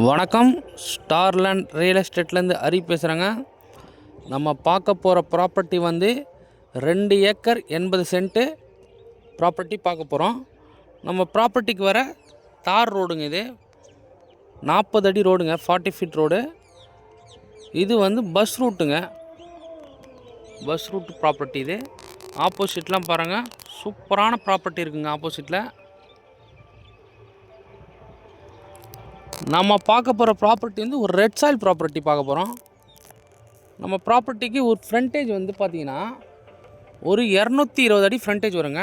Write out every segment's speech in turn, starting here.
வணக்கம். ஸ்டார்லேண்ட் ரியல் எஸ்டேட்லேருந்து ஹரி பேசுகிறேங்க நம்ம பார்க்க போகிற ப்ராப்பர்ட்டி வந்து ரெண்டு ஏக்கர் எண்பது சென்ட்டு ப்ராப்பர்ட்டி பார்க்க போகிறோம் நம்ம ப்ராப்பர்ட்டிக்கு வர தார் ரோடுங்க இது. நாற்பது அடி ரோடுங்க ஃபார்ட்டி ஃபீட் ரோடு. இது வந்து பஸ் ரூட்டுங்க பஸ் ரூட் ப்ராப்பர்ட்டி இது. ஆப்போசிட்லாம் பாருங்கள் சூப்பரான ப்ராப்பர்ட்டி இருக்குங்க ஆப்போசிட்டில் நம்ம பார்க்க போகிற ப்ராப்பர்ட்டி வந்து ஒரு ரெட் சாயில் ப்ராப்பர்ட்டி பார்க்க போகிறோம் நம்ம ப்ராப்பர்ட்டிக்கு ஒரு ஃப்ரண்டேஜ் வந்து பார்த்தீங்கன்னா ஒரு இரநூத்தி இருபது அடி ஃப்ரண்டேஜ் வருங்க.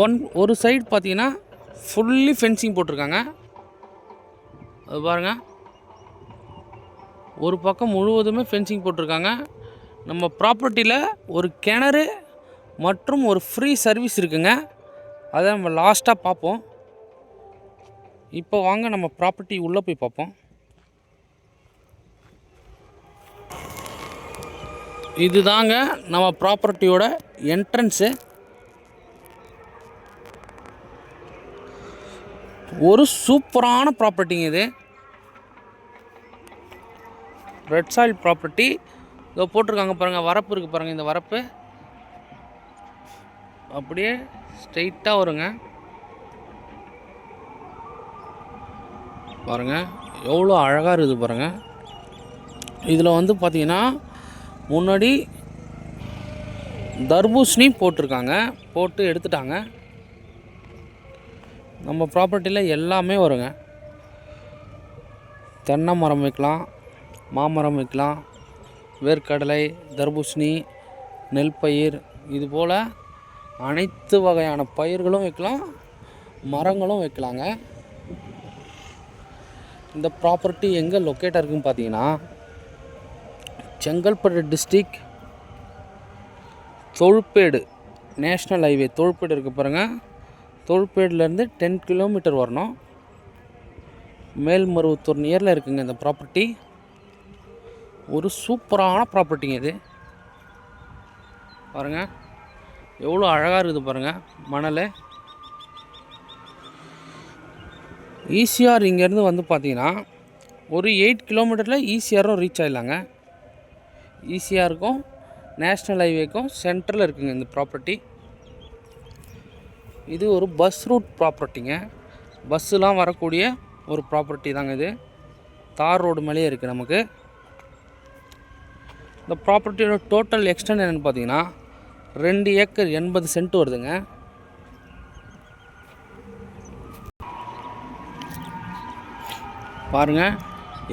ஒன் ஒரு சைடு பார்த்தீங்கன்னா ஃபுல்லி ஃபென்சிங் போட்டிருக்காங்க. அது பாருங்கள் ஒரு பக்கம் முழுவதுமே ஃபென்சிங் போட்டிருக்காங்க. நம்ம ப்ராப்பர்ட்டியில் ஒரு கிணறு மற்றும் ஒரு ஃப்ரீ சர்வீஸ் இருக்குங்க. அதை நம்ம லாஸ்ட்டாக பார்ப்போம். இப்போ வாங்க நம்ம ப்ராப்பர்ட்டி உள்ளே போய் பார்ப்போம். இதுதாங்க நம்ம ப்ராப்பர்ட்டியோட என்ட்ரன்ஸு ஒரு சூப்பரான ப்ராப்பர்ட்டிங்க இது. ரெட் சாயில் ப்ராப்பர்ட்டி இதோ போட்டிருக்காங்க பாருங்கள் வரப்பு இருக்குது பாருங்கள் இந்த வரப்பு. அப்படியே ஸ்ட்ரெயிட்டாக வருங்க. பாருங்கள் எவ்வளோ அழகாக இருக்குது பாருங்கள் இதில் வந்து பார்த்திங்கன்னா முன்னாடி தர்பூசணி போட்டிருக்காங்க. போட்டு எடுத்துட்டாங்க. நம்ம ப்ராப்பர்ட்டியில் எல்லாமே வருங்க. தென்னை மரம் வைக்கலாம் மாமரம் வைக்கலாம் வேர்க்கடலை தர்பூசணி நெல் பயிர் இது போல் அனைத்து வகையான பயிர்களும் வைக்கலாம் மரங்களும் வைக்கலாங்க. இந்த ப்ராப்பர்ட்டி எங்கே லொக்கேட்டாக இருக்குன்னு பார்த்தீங்கன்னா Chengalpattu district Thozhuppedu national highway Thozhuppedu இருக்குது பாருங்கள் தொழுப்பேடுலேருந்து டென் கிலோமீட்டர் வரணும். மேல்மருவத்தூர் நியரில் இருக்குங்க இந்த ப்ராப்பர்ட்டி ஒரு சூப்பரான ப்ராப்பர்ட்டிங்க இது. பாருங்கள் எவ்வளோ அழகாக இருக்குது பாருங்கள் மணல். ஈசிஆர் இங்கேருந்து வந்து பார்த்தீங்கன்னா ஒரு எயிட் கிலோமீட்டரில் ஈசிஆரும் ரீச் ஆகிடலாங்க ஈசிஆருக்கும் நேஷ்னல் ஹைவேக்கும் சென்டரில் இருக்குங்க இந்த ப்ராப்பர்ட்டி இது ஒரு பஸ் ரூட் ப்ராப்பர்ட்டிங்க பஸ்ஸுலாம் வரக்கூடிய ஒரு ப்ராப்பர்ட்டி தாங்க இது. தார் ரோடு மேலேயே இருக்குது நமக்கு. இந்த ப்ராப்பர்ட்டியோட டோட்டல் எக்ஸ்டென்ட் என்னென்னு பார்த்தீங்கன்னா ரெண்டு ஏக்கர் எண்பது சென்ட் வருதுங்க. பாருங்கள்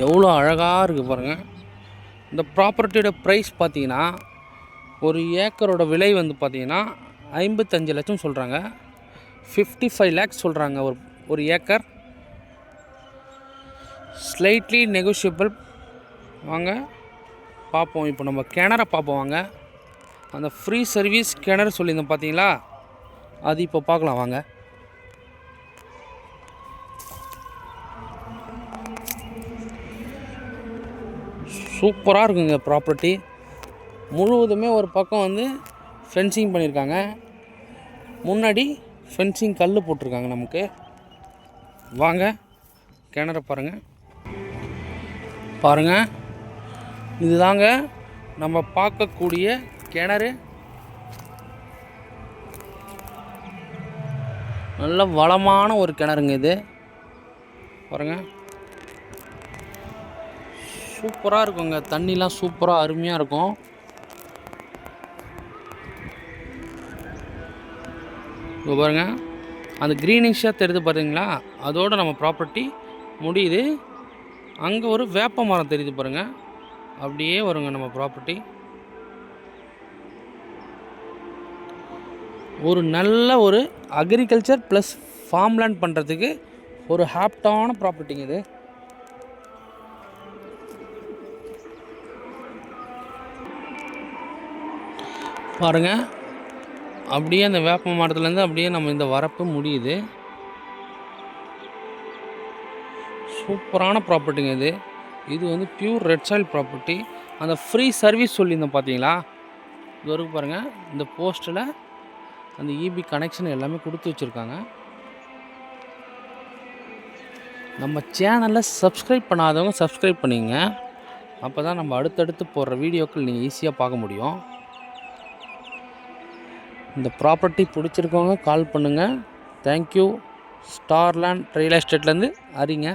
எவ்வளோ அழகாக இருக்குது பாருங்கள் இந்த ப்ராப்பர்ட்டியோட ப்ரைஸ் பார்த்தீங்கன்னா ஒரு ஏக்கரோட விலை வந்து பார்த்தீங்கன்னா ஐம்பத்தஞ்சு லட்சம் சொல்கிறாங்க ஃபிஃப்டி ஃபைவ் லேக்ஸ் சொல்கிறாங்க ஒரு ஒரு ஏக்கர். ஸ்லைட்லி நெகோஷியபிள் வாங்க பார்ப்போம். இப்போ நம்ம கிணற பார்ப்போம் வாங்க. அந்த ஃப்ரீ சர்வீஸ் கிணறு சொல்லியிருந்தோம் பார்த்தீங்களா? அது இப்போ பார்க்கலாம் வாங்க. சூப்பராக இருக்குங்க ப்ராப்பர்ட்டி முழுவதுமே ஒரு பக்கம் வந்து ஃபென்சிங் பண்ணியிருக்காங்க முன்னாடி ஃபென்சிங் கல் போட்டிருக்காங்க நமக்கு. வாங்க கிணற பாருங்கள் பாருங்கள் இதுதாங்க நம்ம பார்க்கக்கூடிய கிணறு. நல்ல வளமான ஒரு கிணறுங்க இது. பாருங்கள் சூப்பராக இருக்குங்க. தண்ணிலாம் சூப்பராக அருமையாக இருக்கும். இப்போ பாருங்க. அந்த க்ரீனிஷாக தெரியுது பாருங்களா அதோட நம்ம ப்ராப்பர்ட்டி முடியுது. அங்கே ஒரு வேப்ப மரம் தெரியுது பாருங்க. அப்படியே வருங்க நம்ம ப்ராப்பர்ட்டி ஒரு நல்ல ஒரு அக்ரிகல்ச்சர் ப்ளஸ் ஃபார்ம்லேண்ட் பண்ணுறதுக்கு ஒரு ஹாப்டான ப்ராப்பர்ட்டிங்க இது. பாருங்கள் அப்படியே அந்த வேப்ப மரத்துலேருந்து அப்படியே நம்ம இந்த வரப்பு முடியுது. சூப்பரான ப்ராப்பர்ட்டிங்க இது. இது வந்து பியூர் ரெட் சாயில் ப்ராப்பர்ட்டி அந்த ஃப்ரீ சர்வீஸ் சொல்லியிருந்தோம் பார்த்தீங்களா? இது வரைக்கும் பாருங்கள் இந்த போஸ்ட்டில் அந்த இபி கனெக்ஷன் எல்லாமே கொடுத்து வச்சுருக்காங்க. நம்ம சேனலை சப்ஸ்கிரைப் பண்ணாதவங்க சப்ஸ்கிரைப் பண்ணிங்க. அப்போ தான் நம்ம அடுத்தடுத்து போடுற வீடியோக்கள் நீங்கள் ஈஸியாக பார்க்க முடியும். இந்த ப்ராப்பர்ட்டி பிடிச்சிருக்கவங்க கால் பண்ணுங்கள் தேங்க்யூ ஸ்டார்லேண்ட் ரியல் எஸ்டேட்லேருந்து அறிங்க.